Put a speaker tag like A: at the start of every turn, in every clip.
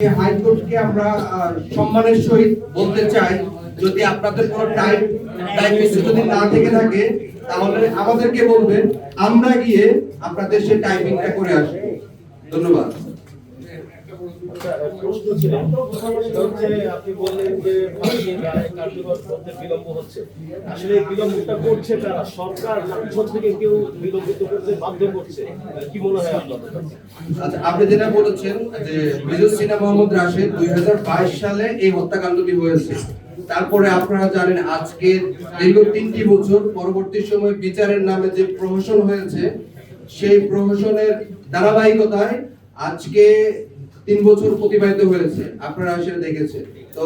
A: হাইকোর্টকে আমরা সম্মানের সহিত বলতে চাই, যদি আপনাদের কোনো টাইম টাইম ইস্যু যদি না থেকে থাকে, তাহলে আমাদেরকে বলবেন, আমরা গিয়ে আপনাদের সেই টাইপিংটা করে আসব। ধন্যবাদ।
B: আপনি
A: আচ্ছা আপনি যেটা বলেছেন যে বিজয় সিনহা মোহাম্মদ রাশেদ দুই সালে এই হত্যাকাণ্ডটি হয়েছে। তারপরে আপনারা জানেন আজকে দীর্ঘ তিনটি বছর পরবর্তী সময় বিচারের নামে যে প্রহসন হয়েছে, সেই প্রহসনের ধারাবাহিকতায় আজকে তিন বছর অতিবাহিত হয়েছে, আপনারা সেটা দেখেছেন। তো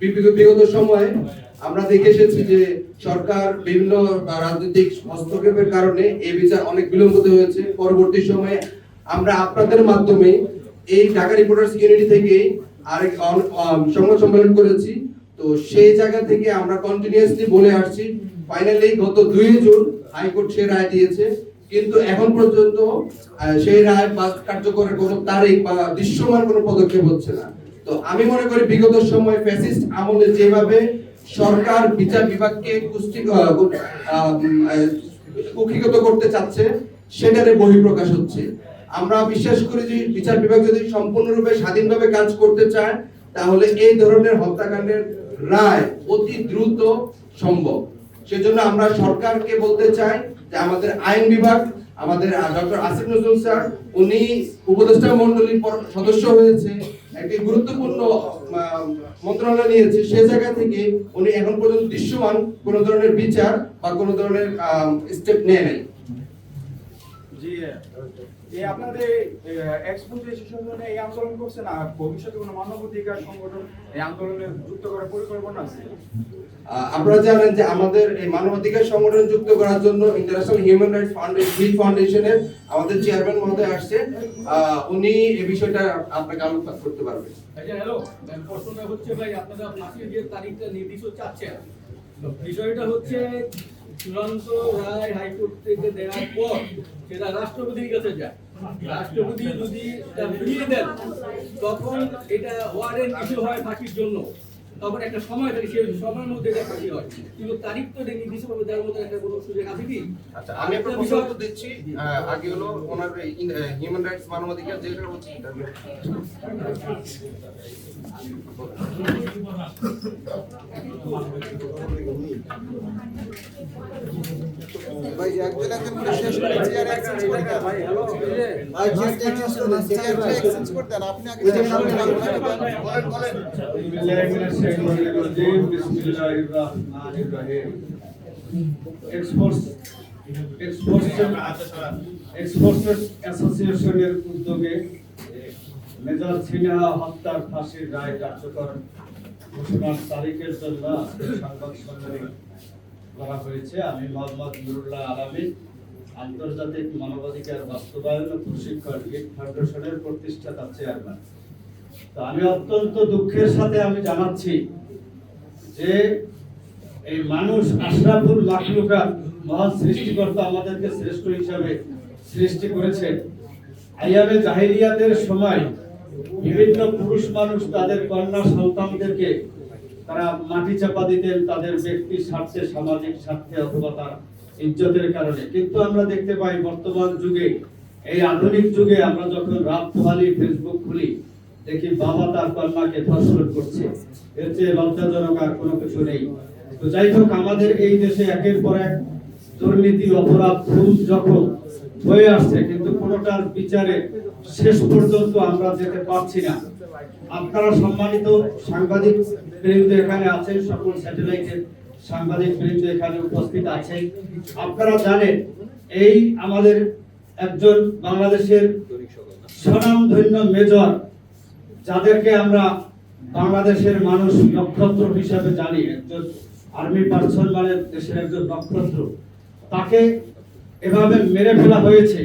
A: বিগত- সময়ে আমরা দেখে এসেছি যে সরকার বিভিন্ন রাজনৈতিক হস্তক্ষেপের কারণে এই বিচার অনেক বিলম্বিত হয়েছে। পরবর্তী সময়ে আমরা আপনাদের মাধ্যমে এই ঢাকা রিপোর্টার্স ইউনিটি থেকে আরেক সংবাদ সম্মেলন করেছি। তো সেই জায়গা থেকে আমরা কন্টিনিউয়াসলি বলে আসছি। ফাইনালি গত দুই জুন হাইকোর্ট সে রায় দিয়েছে। কিন্তু এখন পর্যন্ত সেই রায় বা কার্যকরের কোনো তারিখ বা দৃশ্যমান কোনো পদক্ষেপ হচ্ছে না। তো আমি মনে করি বিগত সময় ফ্যাসিস্ট আমলে যেভাবে সরকার বিচার বিভাগকে কুষ্টি কুক্ষিগত করতে চাচ্ছে সেটারে বহিঃপ্রকাশ হচ্ছে। আমরা বিশ্বাস করি যে বিচার বিভাগ যদি সম্পূর্ণরূপে স্বাধীনভাবে কাজ করতে চায়, তাহলে এই ধরনের হত্যাকাণ্ডের রায় অতি দ্রুত সম্ভব। সেজন্য আমরা সরকারকে বলতে চাই যে আমাদের আইন বিভাগ, আমাদের ডক্টর আসিফ নজরুল স্যার, উনি উপদেষ্টা মন্ডলীর সদস্য হয়েছে, একটি গুরুত্বপূর্ণ মন্ত্রণালয় নিয়েছে, সে জায়গা থেকে উনি এখন পর্যন্ত দৃশ্যমান, কোন ধরনের বিচার বা কোন ধরনের স্টেপ নেয় নাই।
C: জি এই আপনাদের এক্সপোজে এই আন্দোলন করছেন আর ভবিষ্যতে কোনো মানবাধিকার সংগঠন এই আন্দোলনে যুক্ত করার পরিকল্পনা আছে?
A: আপনারা জানেন যে আমাদের এই মানবাধিকার সংগঠন যুক্ত করার জন্য ইন্টারন্যাশনাল হিউম্যান রাইটস ফাউন্ডেশন ফাউন্ডেশনের আমাদের চেয়ারম্যান মহোদয় আসছে। আহ, উনি এই বিষয়টা আপনাকে আলোকপাত করতে পারবেন।
D: আচ্ছা হ্যালো প্রশ্নটা হচ্ছে ভাই আপনারা ফাঁসির যে তারিখটা নির্দিষ্ট চাচ্ছেন বিষয়টা হচ্ছে চূড়ান্ত রায় হাইকোর্ট থেকে দেওয়ার পর সেটা রাষ্ট্রপতির কাছে যায়। রাষ্ট্রপতি যদি এটা ফিরিয়ে দেন তখন এটা ওয়ারেন্ট ইস্যু হয় ফাঁসির জন্য। তখন একটা সময় থাকে সেই সময়ের মধ্যে এটা ফাঁসি হয়। কিন্তু তারিখ তো এটা নির্দিষ্টভাবে দেওয়ার মতো একটা কোনো সুযোগ আছে কি?
A: আচ্ছা আমি একটা
D: বিষয়-
A: উত্তর দিচ্ছি আগে হলো ওনার হিউম্যান রাইটস মানবাধিকার যেটা হচ্ছে এটা।
E: ভাই একজন একজন করে শেষ করে চেয়ার এক্সচেঞ্জ করে দেন। ভাই হ্যালো ভাই চেয়ার এক্সচেঞ্জ করে দেন চেয়ার এক্সচেঞ্জ করে দেন আপনি আগে চেয়ার সামনে রাখুন বলেন বলেন
F: অ্যাসোসিয়েশনের উদ্যোগে মেজর সিনহা হত্যার ফাঁসির রায় কার্যকর ঘোষণার তারিখের জন্য আজকে সংবাদ সম্মেলন করা হয়েছে আমি মোহাম্মদ নুরুল্লাহ আলামী, আন্তর্জাতিক মানবাধিকার বাস্তবায়ন ও প্রশিক্ষণ গিট ফাউন্ডেশনের প্রতিষ্ঠাতা চেয়ারম্যান। তো আমি অত্যন্ত দুঃখের সাথে আমি জানাচ্ছি যে এই মানুষ আশরাফুল মাখলুকা মহান সৃষ্টিকর্তা আমাদেরকে শ্রেষ্ঠ হিসাবে সৃষ্টি করেছে আইয়ামে জাহিলিয়াতের সময় বিভিন্ন পুরুষ মানুষ তাদের কন্যা সন্তানদেরকে তারা মাটি চাপা দিতেন, তাদের ব্যক্তি স্বার্থে, সামাজিক স্বার্থে অথবা তার ইজ্জতের কারণে। কিন্তু আমরা দেখতে পাই বর্তমান যুগে, এই আধুনিক যুগে আমরা যখন রাত পোহালি ফেসবুক খুলি, দেখি বাবা তার কন্যাকে ধর্ষণ করছে। এর চেয়ে লজ্জাজনক আর কোনো কিছু নেই। তো যাই হোক, আমাদের এই দেশে একের পর এক দুর্নীতি, অপরাধ খুন যখন হয়ে আসছে, কিন্তু কোনোটার বিচারে শেষ পর্যন্ত আমরা যেতে পারছি না। আপনারা সম্মানিত সাংবাদিক বৃন্দ এখানে আছেন, সকল স্যাটেলাইটের সাংবাদিক বৃন্দ এখানে উপস্থিত আছেন। আপনারা জানেন, এই আমাদের একজন বাংলাদেশের স্বনামধন্য মেজর, যাদেরকে আমরা বাংলাদেশের মানুষ নক্ষত্র হিসাবে জানি, একজন আর্মি পার্সন মানে দেশের একজন নক্ষত্র। তাকে এভাবে মেরে ফেলা হয়েছে,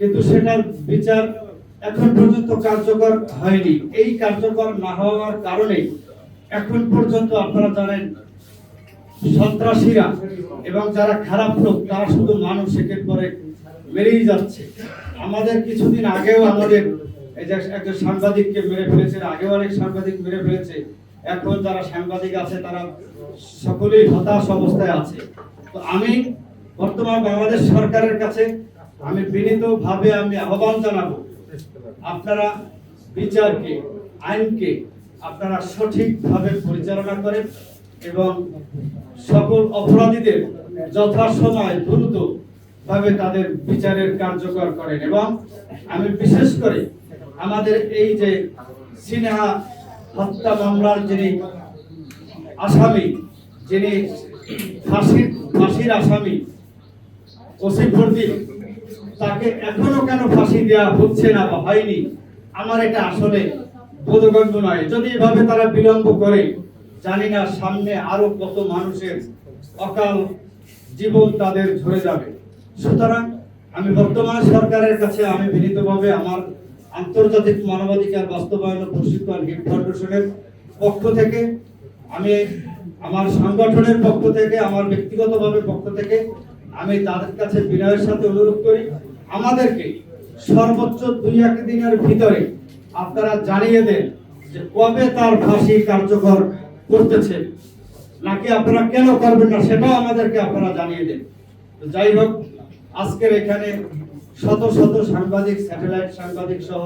F: কিন্তু সেটার বিচার এখন পর্যন্ত কার্যকর হয়নি। এই কার্যকর না হওয়ার কারণে এখন পর্যন্ত আপনারা জানেন, সন্ত্রাসীরা এবং যারা খারাপ লোক, তারা শুধু মানুষ একের পরে মেরেই যাচ্ছে। আমাদের কিছুদিন আগেও আমাদের একজন সাংবাদিককে মেরে ফেলেছে আগেও অনেক সাংবাদিক মেরে ফেলেছে। এখন যারা সাংবাদিক আছে, তারা সকলেই হতাশ অবস্থায় আছে। তো আমি বর্তমান বাংলাদেশ সরকারের কাছে আমি বিনীতভাবে আমি আহ্বান জানাব আপনারা বিচারকে, আইনকে আপনারা সঠিকভাবে পরিচালনা করেন এবং সকল অপরাধীদের যথাসময় দ্রুত ভাবে তাদের বিচারের কার্যকর করেন এবং আমি বিশেষ করে আমাদের এই যে সিনেহা হত্যা মামলার যিনি আসামি, যিনি ফাঁসির ফাঁসির আসামি ওসি প্রদীপ তাকে এখনও কেন ফাঁসি দেওয়া হচ্ছে না বা হয়নি? আমার এটা আসলে বোধগম্য নয়। যদি এভাবে তারা বিলম্ব করে, জানি না সামনে আরও কত মানুষের অকাল জীবন তাদের ঝরে যাবে। সুতরাং আমি বর্তমান সরকারের কাছে আমি বিনীতভাবে আমার আন্তর্জাতিক মানবাধিকার বাস্তবায়ন প্রশিক্ষণ হিট ফাউন্ডেশনের পক্ষ থেকে, আমি আমার সংগঠনের পক্ষ থেকে, আমার ব্যক্তিগতভাবে পক্ষ থেকে, আমি তাদের কাছে বিনয়ের সাথে অনুরোধ করি আমাদেরকে সর্বোচ্চ দুই এক দিনের ভিতরে আপনারা জানিয়ে দেন যে কবে তার ফাঁসি কার্যকর করতেছে। নাকি আপনারা কেন করবেন না, সেটাও আমাদেরকে আপনারা জানিয়ে দেন। যাই হোক, আজকের এখানে শত শত সাংবাদিক, স্যাটেলাইট সাংবাদিক সহ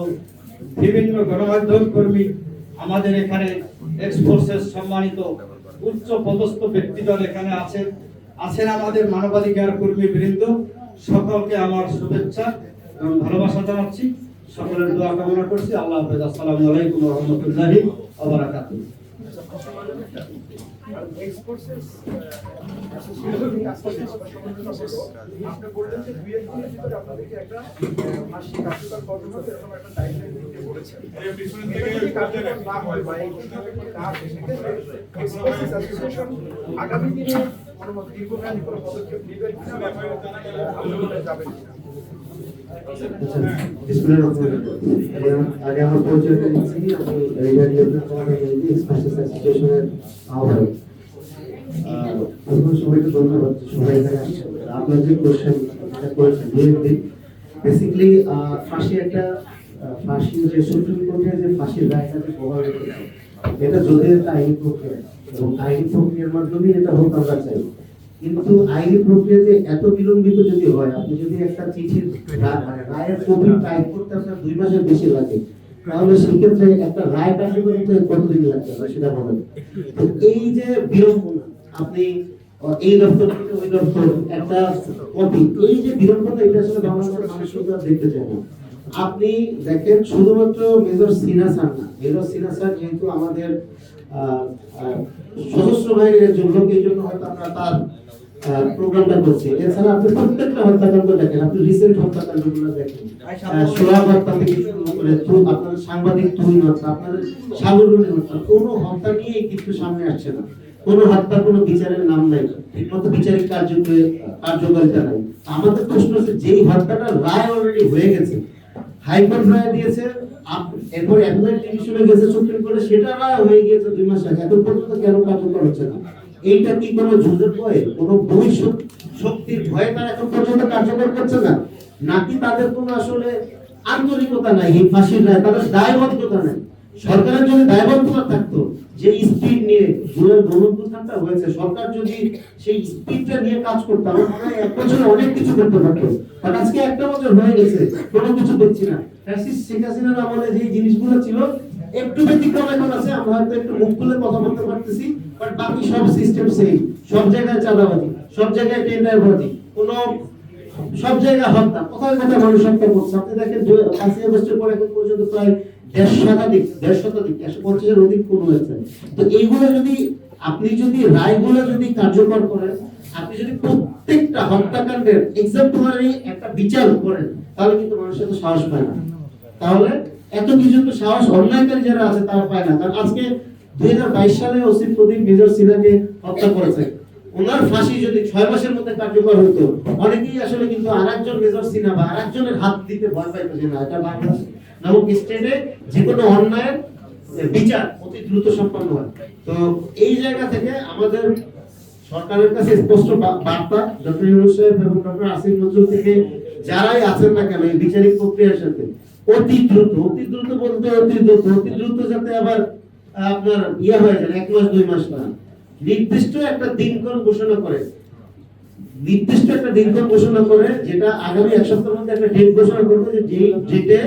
F: বিভিন্ন গণমাধ্যম কর্মী আমাদের এখানে এক্সফোর্সের সম্মানিত উচ্চ পদস্থ ব্যক্তিগণ এখানে আছেন। আছেন আমাদের মানবাধিকার কর্মী বৃন্দ। সকলকে আমার শুভেচ্ছা এবং ভালোবাসা জানাচ্ছি। সকলের দোয়া কামনা করছি। আল্লাহ হাফেজ। আসসালামু আলাইকুম রহমতুল্লাহি
C: এক্সপোর্টস আগামী দিনে দীর্ঘমেয়াদী কোনো পদক্ষেপ নেবে কিনা বা আন্দোলনে যাবেন
G: ফাঁসি একটা ফাঁসি যে সুপ্রিম কোর্টের যে ফাঁসির রায়টা যে প্রভাবিত এটা যদি একটা আইনি প্রক্রিয়া। এবং আইনি প্রক্রিয়ার মাধ্যমে এটা হোক আমরা চাই কিন্তু আইনি এত বিলম্বিত যদি হয় আপনি যদি একটা চিঠির রায়ের কপি টাইপ করতে আপনার দুই মাসের বেশি লাগে তাহলে সেক্ষেত্রে একটা রায় কার্যকর কতদিন আপনার সেটা বলেন। এই যে বিড়ম্বনা আপনি এই দপ্তর থেকে ওই দপ্তর একটা কপি এই যে বিড়ম্বনা এটা আসলে বাংলাদেশের মানুষ কিন্তু আর দেখতে চায় না। আপনি দেখেন শুধুমাত্র মেজর সিনা স্যার না মেজর সিনা স্যার যেহেতু আমাদের সশস্ত্র বাহিনীর এই জন্য হয়তো আমরা তার প্রোগ্রামটা করছি। এছাড়া আপনি প্রত্যেকটা হত্যাকাণ্ড দেখেন আপনি রিসেন্ট হত্যাকাণ্ডগুলো দেখেন। সোহাগ হত্যা থেকে শুরু করে আপনার সাংবাদিক তুহিন হত্যা আপনার হত্যা কোনো হত্যা নিয়েই কিন্তু সামনে আসছে না। কোনো হত্যা কোনো বিচারের নাম নাই। ঠিকমতো বিচারিক কার্যকরী কার্যকারিতা নাই। আমাদের প্রশ্ন হচ্ছে যেই হত্যাটা রায় অলরেডি হয়ে গেছে হাইকোর্ট রায় দিয়েছে এরপর অ্যাপেলেট ডিভিশনে গেছে সুপ্রিম কোর্টে, সেটা না হয়ে গিয়েছে দুই মাস আগে। এখন পর্যন্ত কেন কার্যকর হচ্ছে না? এইটা কি কোনো যুদ্ধের ভয়ে? কোনো ভবিষ্যৎ শক্তির ভয়ে তারা এখন পর্যন্ত কার্যকর করছে না? নাকি তাদের কোনো আসলে আন্তরিকতা নাই, এই ফাঁসির রায়? তাদের দায়বদ্ধতা নাই? সরকারের যদি দায়বদ্ধতা থাকতো যে স্পিড নিয়ে জুয়ের গণঅভ্যুত্থানটা হয়েছে। সরকার যদি সেই স্পিডটা নিয়ে কাজ করতো এক বছরে অনেক কিছু করতে পারতো। আজকে একটা বছর হয়ে গেছে, কোনো কিছু দেখছি না। ফ্যাসিস্ট শেখ হাসিনার আমলে যে জিনিসগুলো ছিল, একটু ব্যতিক্রম এখন আছে, আমরা হয়তো একটু মুখ খুলে কথা বলতে পারতেছি, বাট বাকি সব সিস্টেম সেই সব জায়গায় চাঁদাবাজি, সব জায়গায় কোনো সব জায়গায় হত্যা কোথায় কোথায় মানুষ হত্যা করছে। আপনি দেখেন পর এখন পর্যন্ত প্রায় আপনি যদি রায়গুলো যদি কার্যকর করেন, আপনি যদি প্রত্যেকটা হত্যাকাণ্ডের এক্সাম্পলারি একটা বিচার করেন, তাহলে কিন্তু মানুষের সাহস পায় না। তাহলে এত কিছু তো সাহস অন্যায়কারী যারা আছে, তারা পায় না। কারণ আজকে দুই হাজার বাইশ সালে ওসি প্রদীপ মেজর সিনহাকে হত্যা করেছে। ওনার ফাঁসি যদি ছয় মাসের মধ্যে কার্যকর হতো, অনেকেই আসলে কিন্তু আরেকজন মেজর সিনহা বা আরেকজনের হাত দিতে ভয় পাইতো যে না, এটা বাংলাদেশ। নামক স্টেটে যে কোনো অন্যায়ের বিচার অতি দ্রুত সম্পন্ন হয়। তো এই জায়গা থেকে আমাদের সরকারের কাছে স্পষ্ট বার্তা, ডক্টর আসিফ নজরুল থেকে যারাই আছেন না কেন এই বিচারিক প্রক্রিয়ার সাথে অতি দ্রুত অতি দ্রুত বলতে অতি দ্রুত অতি দ্রুত যাতে আবার আপনার ইয়ে হয়ে যায়, এক মাস, দুই মাস না। নির্দিষ্ট একটা দিনক্ষণ ঘোষণা করে, নির্দিষ্ট একটা দিনক্ষণ ঘোষণা করে, যেটা আগামী এক সপ্তাহের মধ্যে একটা ডেট ঘোষণা করবে যে ডেটে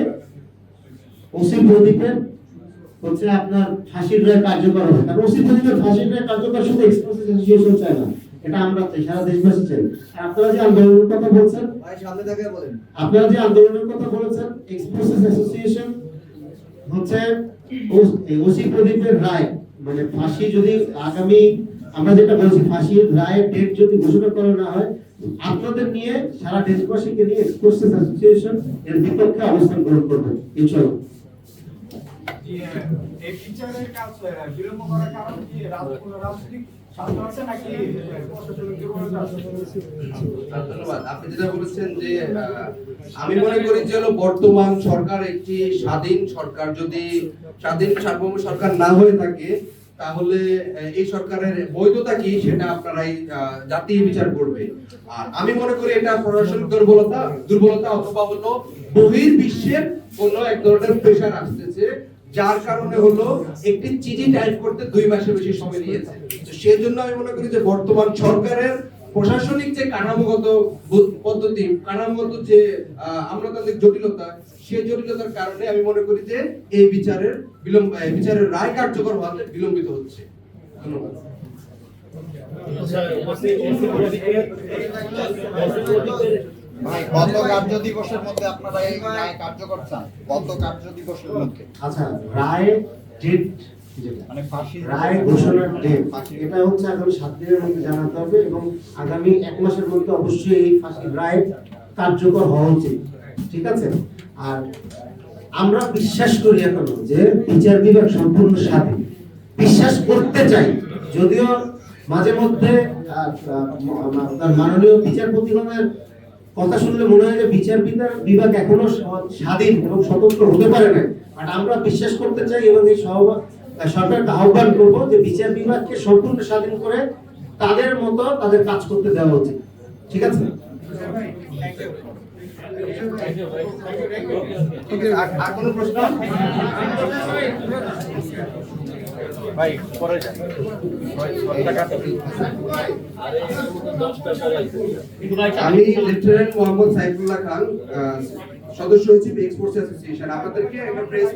G: ওসি প্রদীপের হচ্ছে আপনার ফাঁসির রায় কার্যকর হবে। কারণ ওসি প্রদীপের ফাঁসির রায় কার্যকর শুধু এক্সপ্রেস অ্যাসোসিয়েশন চায় না। এটা আমরা চাই সারা দেশবাসী চাই। আর আপনারা যে আন্দোলনের কথা বলছেন আপনারা যে আন্দোলনের কথা বলেছেন এক্সপ্রেস অ্যাসোসিয়েশন হচ্ছে ওসি প্রদীপের রায় মানে ফাঁসি যদি আগামী আমরা যেটা বলছি ফাঁসির রায়ের ডেট যদি ঘোষণা করা না হয় আপনাদের নিয়ে সারা দেশবাসীকে নিয়ে এক্সপ্রেস অ্যাসোসিয়েশন এর বিপক্ষে অবস্থান গ্রহণ করবে। ইনশাআল্লাহ
A: আমি মনে করি যে বর্তমান সরকার একটি স্বাধীন সরকার। যদি স্বাধীন সার্বভৌম সরকার না হয়ে থাকে, তাহলে এই সরকারের বৈধতা কি সেটা আপনারাই জাতি বিচার করবে। আর আমি মনে করি এটা প্রশাসনিক দুর্বলতা দুর্বলতা অথবা হলো বহির বিশ্বের কোন এক ধরনের প্রেশার আসতেছে। যার কারণে হলো একটি চিঠি টাইপ করতে দুই মাসের বেশি সময় নিয়েছে। তো সেই জন্য আমি মনে করি যে বর্তমান সরকারের প্রশাসনিক যে কাঠামোগত পদ্ধতি কাঠামোগত যে আমলাতান্ত্রিক জটিলতা সেই জটিলতার কারণে আমি মনে করি যে এই বিচারের বিলম্ব বিচারের রায় কার্যকর হওয়াতে বিলম্বিত হচ্ছে। ধন্যবাদ।
B: আচ্ছা,
E: কার্য দিবসের মধ্যে আপনারা এই রায় কার্যকর চান? গত কার্য দিবসের মধ্যে।
G: আচ্ছা রায় ডেট
E: মানে ফাঁসি
G: রায় ঘোষণার ডেট এটা হচ্ছে আগামী সাত দিনের মধ্যে জানাতে হবে এবং আগামী এক মাসের মধ্যে অবশ্যই এই রায় কার্যকর হওয়া উচিত। ঠিক আছে? আর আমরা বিশ্বাস করি এখনও যে বিচার বিভাগ সম্পূর্ণ স্বাধীন। বিশ্বাস করতে চাই। যদিও মাঝে মধ্যে মাননীয় বিচারপতিগণের কথা শুনলে মনে হয় যে বিচার বিভাগ বিভাগ এখনও স্বাধীন এবং স্বতন্ত্র হতে পারে না বাট আমরা বিশ্বাস করতে চাই এবং এই সহবা- সরকারকে আহ্বান করব যে বিচার বিভাগকে সম্পূর্ণ স্বাধীন করে তাদের মতো তাদের কাজ করতে দেওয়া উচিত। ঠিক আছে?
A: আর আর কোনো প্রশ্ন?
B: ভাই পরে যান। সবাই
A: আমি লেফটেন্যান্ট মোহাম্মদ সাইফুল্লাহ খান সদস্য সচিব এক্সপোর্টস অ্যাসোসিয়েশন আপনাদেরকে একটা প্রেস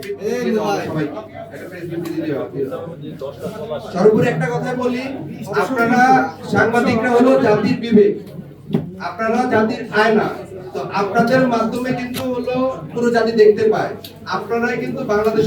A: সবাই একটা প্রেস বিবৃতি দিতে হবে। সর্বোপরি একটা কথা বলি আপনারা সাংবাদিকরা হলো জাতির বিবেক। আপনারা জাতির আয়না। তো আপনাদের মাধ্যমে কিন্তু হলো পুরো জাতি দেখতে পায়। আপনারাই কিন্তু বাংলাদেশ